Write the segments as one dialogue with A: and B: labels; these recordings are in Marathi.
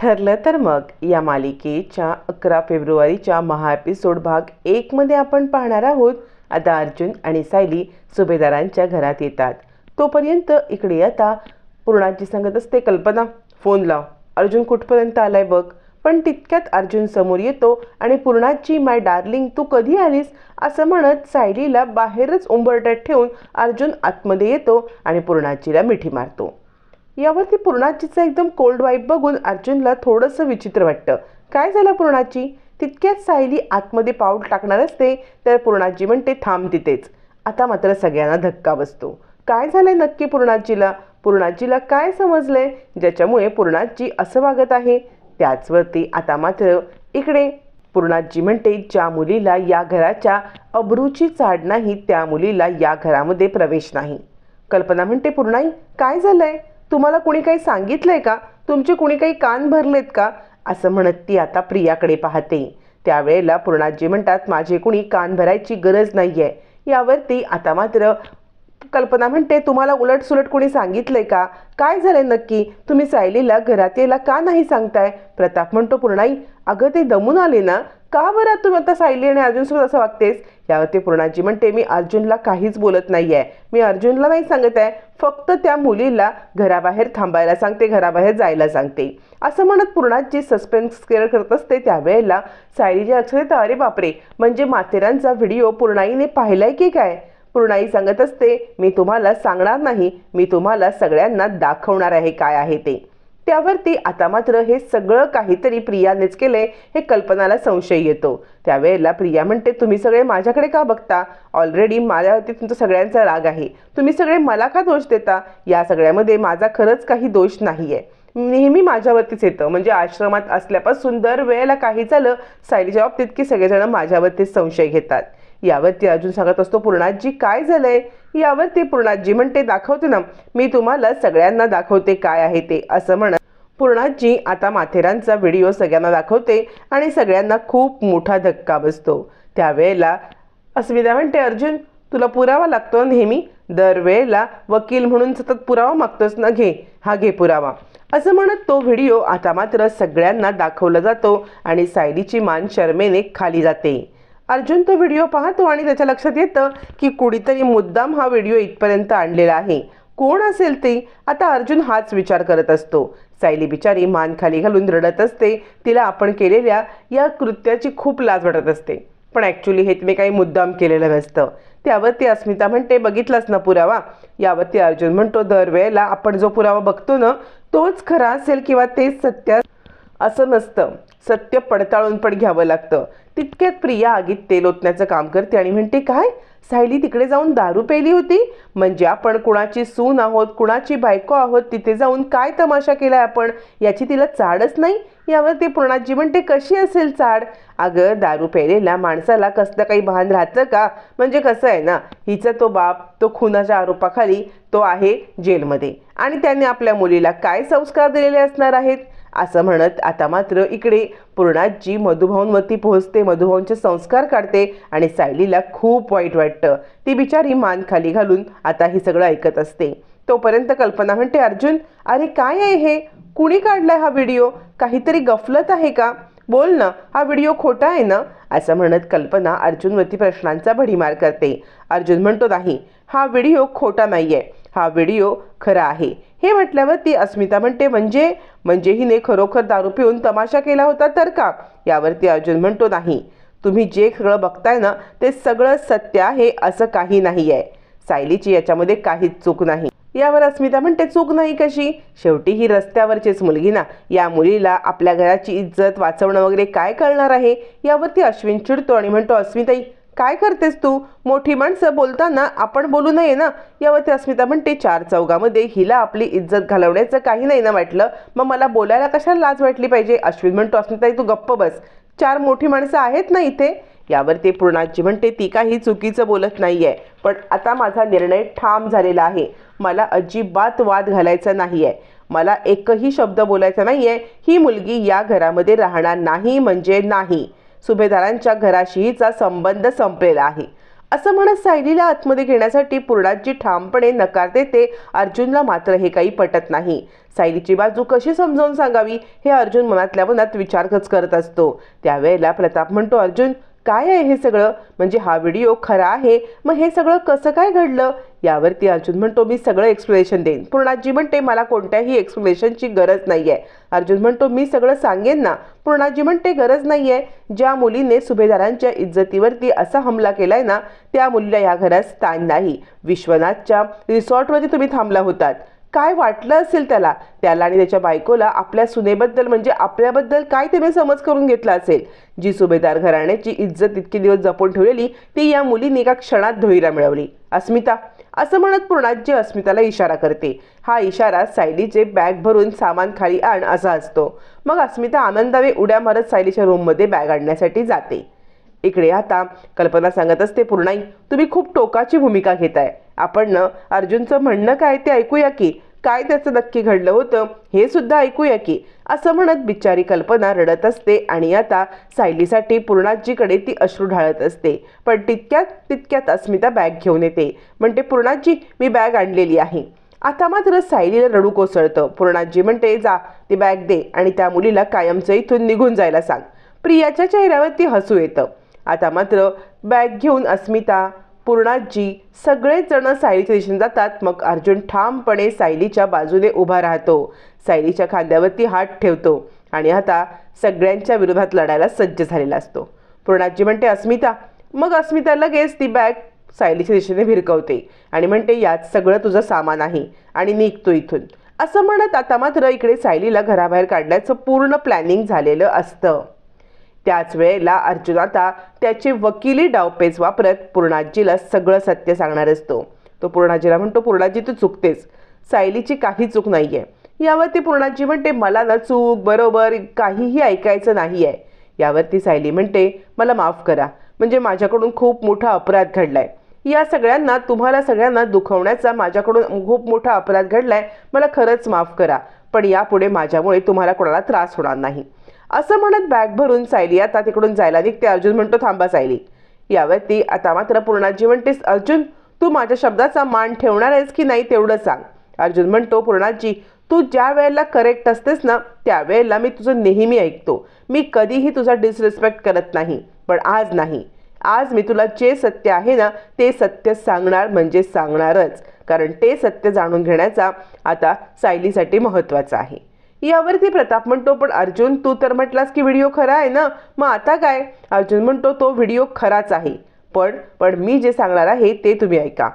A: ठरलं तर मग या मालिकेच्या अकरा फेब्रुवारीच्या महा एपिसोड भाग एकमध्ये आपण पाहणार आहोत. आता अर्जुन आणि सायली सुभेदारांच्या घरात येतात. तोपर्यंत इकडे आता पूर्णाची सांगत असते कल्पना फोन लाव. अर्जुन कुठपर्यंत आलाय बघ. पण तितक्यात अर्जुन समोर येतो आणि पूर्णाची माय डार्लिंग तू कधी आलीस? असं म्हणत सायलीला बाहेरच उंबरट्यात ठेवून अर्जुन आतमध्ये येतो आणि पूर्णाचीला मिठी मारतो. यावरती पूर्णाचीचा एकदम कोल्ड वाईब बघून अर्जुनला थोडंसं विचित्र वाटतं. काय झालं पूर्णाची तितक्याच सायली आतमध्ये पाऊल टाकणार असते तर पूर्णाची म्हणते थांब तिथेच. आता मात्र सगळ्यांना धक्का बसतो. काय झालंय नक्की पूर्णाचीला पूर्णाचीला काय समजलंय? ज्याच्यामुळे पूर्णाची असं वागत आहे. त्याचवरती आता मात्र इकडे पूर्णाजी म्हणते ज्या मुलीला या घराच्या अब्रूची चाड नाही त्या मुलीला या घरामध्ये प्रवेश नाही. कल्पना म्हणते पूर्णाई काय झालंय? तुम्हाला कुणी काही सांगितलंय का? तुमचे कुणी काही कान भरलेत का? असं म्हणत ती आता प्रियाकडे पाहते. त्यावेळेला पूर्णाजी म्हणतात माझे कुणी कान भरायची गरज नाही आहे यावरती आता मात्र कल्पना म्हणते तुम्हाला उलट सुलट कोणी सांगितलंय का? काय झालंय नक्की? तुम्ही सायलीला घरात यायला का नाही सांगताय? प्रताप म्हणतो पूर्णाई अगं ते दमून आले ना का बरं तू आता सायली आणि अर्जुनसोबत असं वागतेस? यावरती पूर्णाजी म्हणते मी अर्जुनला काहीच बोलत नाही आहे मी अर्जुनला नाही सांगत आहे. फक्त त्या मुलीला घराबाहेर थांबायला सांगते घराबाहेर जायला सांगते. असं म्हणत पूर्णाची सस्पेन्स केअर करत असते. त्यावेळेला सायलीच्या लक्षात येतं अरे बापरे! म्हणजे माथेरांचा व्हिडिओ पूर्णाईने पाहिलाय की काय? पूर्णाई सांगत असते मी तुम्हाला सांगणार नाही. मी तुम्हाला सगळ्यांना दाखवणार आहे काय आहे ते. त्यावरती आता मात्र हे सगळं काहीतरी प्रियानेच केलंय हे कल्पनाला संशय येतो. त्यावेळेला प्रिया म्हणते तुम्ही सगळे माझ्याकडे का बघता? ऑलरेडी माझ्यावरती तुमचा सगळ्यांचा राग आहे. तुम्ही सगळे मला का दोष देता? या सगळ्यामध्ये माझा खरंच काही दोष नाही आहे नेहमी माझ्यावरतीच येतं. म्हणजे आश्रमात असल्यापासून दर वेळेला काही झालं सायलीच्या बाबतीत की सगळेजण माझ्यावरतीच संशय घेतात. यावरती अर्जुन सांगत असतो पूर्णाजी काय झालंय? यावरती पूर्णाजी म्हणते दाखवते ना मी तुम्हाला सगळ्यांना दाखवते काय आहे ते असं म्हणत पूर्णाजी आता माथेरानचा व्हिडिओ सगळ्यांना दाखवते आणि सगळ्यांना खूप मोठा धक्का बसतो. त्यावेळेला अस्मिता म्हणते अर्जुन तुला पुरावा लागतो नेहमी? दरवेळेला वकील म्हणून सतत पुरावा मागतोस ना घे. हा घे पुरावा. असं म्हणत तो व्हिडिओ आता मात्र सगळ्यांना दाखवला जातो आणि सायलीची मान शर्मेने खाली जाते. अर्जुन तो व्हिडिओ पाहतो आणि त्याच्या लक्षात येतं की कुणीतरी मुद्दाम हा व्हिडिओ इथपर्यंत आणलेला आहे. कोण असेल ते? आता अर्जुन हाच विचार करत असतो. सायली बिचारी मान खाली घालून रडत असते. तिला आपण केलेल्या या कृत्याची खूप लाज वाटत असते. पण ॲक्च्युली हे तुम्ही काही मुद्दाम केलेलं नसतं. त्यावरती अस्मिता म्हणते बघितलंच ना पुरावा? यावरती अर्जुन म्हणतो दरवेळेला आपण जो पुरावा बघतो ना तोच खरा असेल किंवा तेच सत्य असं नसतं. सत्य पडताळून पण घ्यावं लागतं. तितक्यात प्रिया आगीत तेल ओतण्याचं काम करते आणि म्हणते काय? सायली तिकडे जाऊन दारू पेली होती. म्हणजे आपण कुणाची सून आहोत कुणाची बायको आहोत तिथे जाऊन काय तमाशा केलाय आपण? याची तिला चाडच नाही. यावर ती पूर्णाजी म्हणते कशी असेल चाड? अगं दारू पेलेल्या माणसाला कसलं काही भान राहतं का? म्हणजे कसं आहे ना हिचा तो बाप तो खुनाच्या आरोपाखाली तो आहे जेलमध्ये. आणि त्याने आपल्या मुलीला काय संस्कार दिलेले असणार आहेत? असं म्हणत आता मात्र इकडे पूर्णाजी मधुभाऊंवरती पोहोचते मधुभाऊंचे संस्कार काढते आणि सायलीला खूप वाईट वाटतं. ती बिचारी मान खाली घालून आता हे सगळं ऐकत असते. तोपर्यंत कल्पना म्हणते अर्जुन अरे काय आहे हे? कुणी काढलाय हा व्हिडिओ? काहीतरी गफलत आहे का? बोल ना हा व्हिडिओ खोटा आहे ना? असं म्हणत कल्पना अर्जुनवरती प्रश्नांचा भडीमार करते. अर्जुन म्हणतो नाही हा व्हिडिओ खोटा नाही आहे हा व्हिडिओ खरा आहे. हे म्हटल्यावर ती अस्मिता म्हणते म्हणजे म्हणजे हिने खरोखर दारू पिऊन तमाशा केला होता तर का? यावरती अर्जुन म्हणतो नाही. तुम्ही जे सगळं बघताय ना ते सगळं सत्य आहे असं काही नाही आहे सायलीची याच्यामध्ये काहीच चूक नाही. यावर अस्मिता म्हणते चूक नाही कशी? शेवटी ही रस्त्यावरचीच मुलगी ना. या मुलीला आपल्या घराची इज्जत वाचवणं वगैरे काय कळणार आहे? यावरती अश्विन चिडतो आणि म्हणतो अस्मिताई काय करतेस तू? मोठी माणसं बोलताना आपण बोलू नये ना? यावरती अस्मिता म्हणते चार चौघामध्ये हिला आपली इज्जत घालवण्याचं काही नाही ना वाटलं. मग मला बोलायला कशाला लाज वाटली पाहिजे? अश्विन म्हणतो अस्मिताई तू गप्प बस. चार मोठी माणसं आहेत ना इथे? यावरती पूर्णाजी म्हणते ती काही चुकीचं बोलत नाही आहे पण आता माझा निर्णय ठाम झालेला आहे. मला अजिबात वाद घालायचा नाही आहे मला एकही शब्द बोलायचा नाही आहे ही मुलगी या घरामध्ये राहणार नाही म्हणजे नाही. सुभेदारांच्या घराशीचा संबंध संपलेला आहे. असं म्हणत सायलीला आतमध्ये घेण्यासाठी पूर्णाजी ठामपणे नकार देते. अर्जुनला मात्र हे काही पटत नाही. सायलीची बाजू कशी समजावून सांगावी हे अर्जुन मनातल्या मनात विचारच करत असतो. त्यावेळेला प्रताप म्हणतो अर्जुन काय आहे हे सगळं? म्हणजे हा व्हिडिओ खरा आहे. मग हे सगळं कसं काय घडलं? यावरती अर्जुन म्हणतो मी सगळं एक्सप्लेनेशन देईन. पूर्णाजी म्हणते मला कोणत्याही एक्सप्लेनेशनची गरज नाही आहे अर्जुन म्हणतो मी सगळं सांगेन ना. पूर्णाजी म्हणते गरज नाही आहे ज्या मुलीने सुभेदारांच्या इज्जतीवरती असा हमला केलाय ना त्या मुलीला या घरात स्थान नाही. विश्वनाथच्या रिसॉर्टवरती तुम्ही थांबला होतात. काय वाटलं असेल त्याला? त्याला आणि त्याच्या बायकोला आपल्या सुनेबद्दल म्हणजे आपल्याबद्दल काय त्याने समज करून घेतला असेल? जी सुभेदार घराण्याची इज्जत इतके दिवस जपून ठेवलेली ती या मुलीने एका क्षणात धुईला मिळवली. अस्मिता असं म्हणत पूर्णाजी अस्मिताला इशारा करते. हा इशारा सायलीचे बॅग भरून सामान खाली आण असा असतो. मग अस्मिता आनंदाने उड्या मारत सायलीच्या रूममध्ये बॅग आणण्यासाठी जाते. इकडे आता कल्पना सांगत असते पूर्णाई तुम्ही खूप टोकाची भूमिका घेताय. आपण न अर्जुनचं म्हणणं काय ते ऐकूया की काय त्याचं नक्की घडलं होतं हे सुद्धा ऐकूया की असं म्हणत बिचारी कल्पना रडत असते आणि आता सायलीसाठी पूर्णाजीकडे ती अश्रू ढाळत असते. पण तितक्यात तितक्यात अस्मिता बॅग घेऊन येते. म्हणते पूर्णाजी मी बॅग आणलेली आहे. आता मात्र सायलीला रडू कोसळतं. पूर्णाजी म्हणते जा ती बॅग दे आणि त्या मुलीला कायमचं इथून निघून जायला सांग. प्रियाच्या चेहऱ्यावर ती हसू येतं. आता मात्र बॅग घेऊन अस्मिता पूर्णाजी सगळेच जण सायलीच्या दिशेने जातात. मग अर्जुन ठामपणे सायलीच्या बाजूने उभा राहतो. सायलीच्या खांद्यावरती हात ठेवतो आणि आता सगळ्यांच्या विरोधात लढायला सज्ज झालेला असतो. पूर्णाजी म्हणते अस्मिता मग अस्मिता लगेच ती बॅग सायलीच्या दिशेने भिरकवते आणि म्हणते यात सगळं तुझं सामान आहे आणि निघतो इथून. असं म्हणत आता मात्र इकडे सायलीला घराबाहेर काढण्याचं पूर्ण प्लॅनिंग झालेलं असतं. त्याच वेळेला अर्जुन आता त्याची वकिली डावपेच वापरत पूर्णाजीला सगळं सत्य सांगणार असतो. तो पूर्णाजीला म्हणतो पूर्णाजी तू चुकतेस. सायलीची काही चूक नाही आहे यावरती पूर्णाजी म्हणते मला ना चूक बरोबर काहीही ऐकायचं नाही आहे यावरती सायली म्हणते मला माफ करा. म्हणजे माझ्याकडून खूप मोठा अपराध घडलाय. या सगळ्यांना तुम्हाला सगळ्यांना दुखवण्याचा माझ्याकडून खूप मोठा अपराध घडलाय मला खरंच माफ करा. पण यापुढे माझ्यामुळे तुम्हाला कोणाला त्रास होणार नाही. असं म्हणत बॅग भरून सायली आता तिकडून जायला निघते. अर्जुन म्हणतो थांबा सायली. यावरती आता मात्र पूर्णाजी म्हणतेस अर्जुन तू माझ्या शब्दाचा मान ठेवणार आहेस की नाही तेवढं सांग. अर्जुन म्हणतो पूर्णाजी तू ज्या वेळेला करेक्ट असतेस ना त्यावेळेला मी तुझं नेहमी ऐकतो. मी कधीही तुझा डिसरिस्पेक्ट करत नाही पण आज नाही. आज मी तुला जे सत्य आहे ना ते सत्य सांगणार म्हणजे सांगणारच. कारण ते सत्य जाणून घेण्याचा आता सायलीसाठी महत्त्वाचं आहे. यावरती प्रताप म्हणतो पण अर्जुन तू तर म्हटलास की व्हिडिओ खरा आहे ना? मग आता काय? अर्जुन म्हणतो तो व्हिडिओ खराच आहे. पण पण मी जे सांगणार आहे ते तुम्ही ऐका.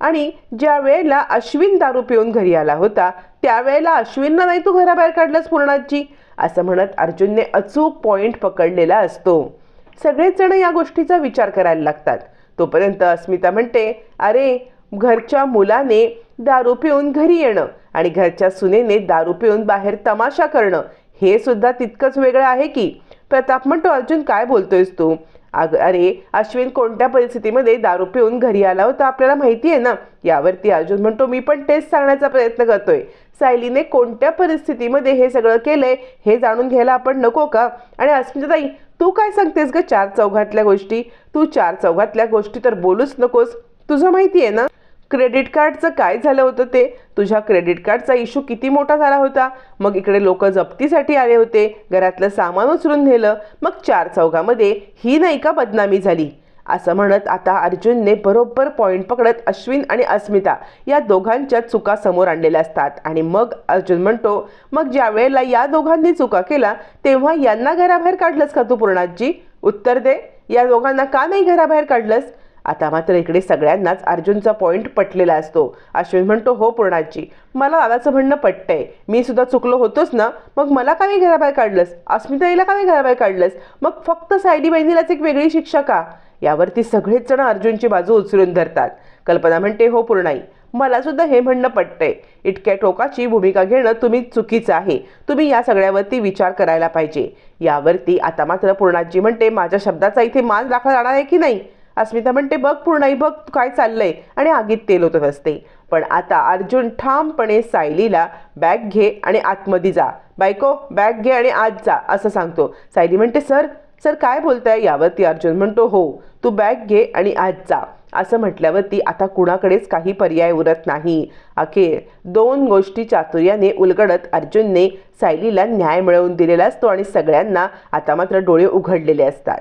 A: आणि ज्या वेळेला अश्विन दारू पिऊन घरी आला होता त्यावेळेला अश्विनना नाही तू घराबाहेर काढलंस पूर्णाची असं म्हणत अर्जुनने अचूक पॉइंट पकडलेला असतो. सगळेच जण या गोष्टीचा विचार करायला लागतात. तोपर्यंत अस्मिता म्हणते अरे घरच्या मुलाने दारू पिऊन घरी येणं आणि घरच्या सुनेने दारू पिऊन बाहेर तमाशा करणं हे सुद्धा तितकंच वेगळं आहे की? प्रताप म्हणतो अर्जुन काय बोलतोयस तू? अग अरे अश्विन कोणत्या परिस्थितीमध्ये दारू पिऊन घरी आला होता आपल्याला माहिती आहे ना? यावरती अर्जुन म्हणतो मी पण तेच सांगण्याचा प्रयत्न करतोय. सायलीने कोणत्या परिस्थितीमध्ये हे सगळं केलंय हे जाणून घ्यायला आपण नको का? आणि अस्मिताताई तू काय सांगतेस ग चार चौघातल्या गोष्टी? तू चार चौघातल्या गोष्टी तर बोलूच नकोस. तुझं माहिती आहे ना? क्रेडिट कार्डचं काय झालं होतं ते? तुझ्या क्रेडिट कार्डचा इश्यू किती मोठा झाला होता? मग इकडे लोक जप्तीसाठी आले होते. घरातलं सामान उचलून नेलं. मग चार चौघामध्ये ही नाही का बदनामी झाली? असं म्हणत आता अर्जुनने बरोबर पॉईंट पकडत अश्विन आणि अस्मिता या दोघांच्या चुका समोर आणलेल्या असतात. आणि मग अर्जुन म्हणतो मग ज्या वेळेला या दोघांनी चुका केला तेव्हा यांना घराबाहेर काढलंस का तू पूर्णाजी? उत्तर दे. या दोघांना का नाही घराबाहेर काढलंस? आता मात्र इकडे सगळ्यांनाच अर्जुनचा पॉईंट पटलेला असतो. अश्विन म्हणतो हो पूर्णाजी मला दादाचं म्हणणं पटतंय. मी सुद्धा चुकलो होतोच ना? मग मला का घराबाहेर काढलंस? अस्मिताईला काय घराबाहेर काढलंस? मग फक्त सायडी बहिणीलाच एक वेगळी शिक्षा का? यावरती सगळेच जण अर्जुनची बाजू उचलून धरतात. कल्पना म्हणते हो पूर्णाई मला सुद्धा हे म्हणणं पटतंय. इतक्या टोकाची भूमिका घेणं तुम्ही चुकीचं आहे. तुम्ही या सगळ्यावरती विचार करायला पाहिजे. यावरती आता मात्र पूर्णाजी म्हणते माझ्या शब्दाचा इथे मान राखला जाणार आहे की नाही? अस्मिता म्हणते बघ पूर्णाई बघ काय चाललंय. आणि आगीत तेल होत असते पण आता अर्जुन ठामपणे सायलीला बॅग घे आणि आतमध्ये जा. बायको बॅग घे आणि आत जा असं सांगतो. सायली म्हणते सर सर काय बोलताय? यावरती अर्जुन म्हणतो हो तू बॅग घे आणि आत जा. असं म्हटल्यावरती आता कुणाकडेच काही पर्याय उरत नाही. अखेर दोन गोष्टी चातुर्याने उलगडत अर्जुनने सायलीला न्याय मिळवून दिलेला असतो आणि सगळ्यांना आता मात्र डोळे उघडलेले असतात.